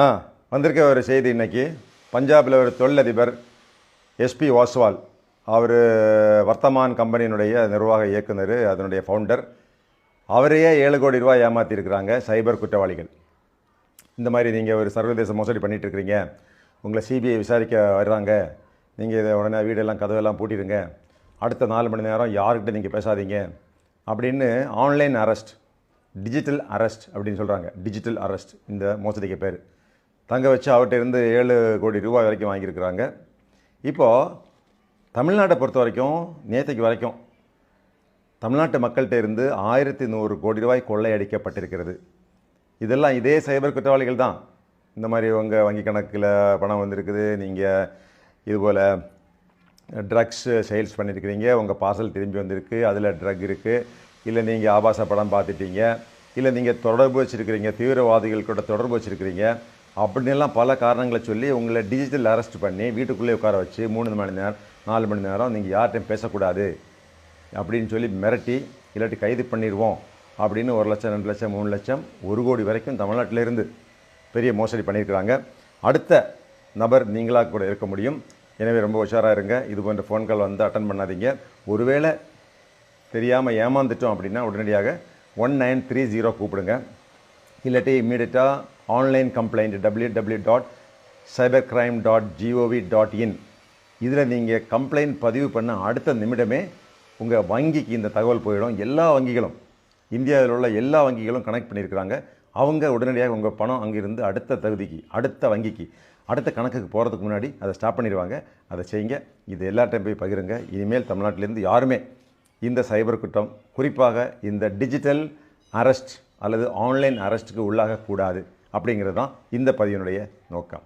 ஆ வந்திருக்க ஒரு செய்தி இன்னைக்கு. பஞ்சாபில் ஒரு தொழிலதிபர் எஸ்பி வாஸ்வால். அவர் வர்த்தமான் கம்பெனியினுடைய நிர்வாக இயக்குனர் அதனுடைய ஃபவுண்டர் அவரையே ஏழு கோடி ரூபாய் ஏமாற்றிருக்கிறாங்க சைபர் குற்றவாளிகள். இந்த மாதிரி நீங்கள் ஒரு சர்வதேச மோசடி பண்ணிகிட்ருக்கிறீங்க உங்களை சிபிஐ விசாரிக்க வர்றாங்க. நீங்கள் இதை உடனே வீடெல்லாம் கதவெல்லாம் பூட்டிடுங்க. அடுத்த நாலு மணி நேரம் யாருக்கிட்ட நீங்கள் பேசாதீங்க. அப்படின்னு ஆன்லைன் அரெஸ்ட் டிஜிட்டல் அரெஸ்ட் அப்படின்னு சொல்கிறாங்க டிஜிட்டல் அரெஸ்ட் இந்த மோசடிக்கு பேர். தங்க வச்சு அவர்கிட்ட இருந்து ஏழு கோடி ரூபாய் வரைக்கும் வாங்கியிருக்கிறாங்க. இப்போது தமிழ்நாட்டை பொறுத்த வரைக்கும் நேற்றைக்கு வரைக்கும் தமிழ்நாட்டு மக்கள்கிட்ட இருந்து ஆயிரத்தி நூறு கோடி ரூபாய் கொள்ளையடிக்கப்பட்டிருக்கிறது. இதெல்லாம் இதே சைபர் குற்றவாளிகள் தான். இந்த மாதிரி உங்கள் வங்கி கணக்கில் பணம் வந்திருக்குது நீங்கள் இதுபோல் ட்ரக்ஸ் சேல்ஸ் பண்ணியிருக்கிறீங்க உங்கள் பார்சல் திரும்பி வந்திருக்கு அதில் ட்ரக் இருக்குது இல்லை நீங்கள் ஆபாச படம் பார்த்துட்டீங்க இல்லை நீங்கள் தொடர்பு வச்சுருக்கிறீங்க தீவிரவாதிகள் கூட தொடர்பு வச்சுருக்கிறீங்க அப்படின்லாம் பல காரணங்களை சொல்லி உங்களை டிஜிட்டல் அரெஸ்ட் பண்ணி வீட்டுக்குள்ளே உட்கார வச்சு மூணு மணி நேரம் நாலு மணி நேரம் நீங்கள் யார்கிட்டையும் பேசக்கூடாது அப்படின்னு சொல்லி மிரட்டி இல்லாட்டி கைது பண்ணிடுவோம் அப்படின்னு ஒரு லட்சம் ரெண்டு லட்சம் மூணு லட்சம் ஒரு கோடி வரைக்கும் தமிழ்நாட்டிலேருந்து பெரிய மோசடி பண்ணியிருக்கிறாங்க. அடுத்த நபர் நீங்களாக கூட இருக்க முடியும். எனவே ரொம்ப உஷாராக இருங்க. இது போன்ற ஃபோன் கால் வந்து அட்டன் பண்ணாதீங்க. ஒருவேளை தெரியாமல் ஏமாந்துட்டோம் அப்படின்னா உடனடியாக ஒன் நைன் த்ரீ ஜீரோ கூப்பிடுங்க. இல்லாட்டி இம்மீடியட்டாக online complaint W W dot cyber crime dot G O V dot in இதில் நீங்கள் கம்ப்ளைண்ட் பதிவு பண்ண அடுத்த நிமிடமே உங்கள் வங்கிக்கு இந்த தகவல் போயிடும். எல்லா வங்கிகளும் இந்தியாவில் உள்ள எல்லா வங்கிகளும் கனெக்ட் பண்ணியிருக்கிறாங்க. அவங்க உடனடியாக உங்கள் பணம் அங்கிருந்து அடுத்த தகுதிக்கு அடுத்த வங்கிக்கு அடுத்த கணக்குக்கு போகிறதுக்கு முன்னாடி அதை ஸ்டாப் பண்ணிடுவாங்க. அதை செய்யுங்க. இது எல்லார்ட்டையும் போய் பகிருங்க. இனிமேல் தமிழ்நாட்டிலேருந்து யாருமே இந்த சைபர் குற்றம் குறிப்பாக இந்த டிஜிட்டல் அரெஸ்ட் அல்லது ஆன்லைன் அரெஸ்ட்டுக்கு உள்ளாகக்கூடாது அப்படிங்கிறது தான் இந்த பதிவினுடைய நோக்கம்.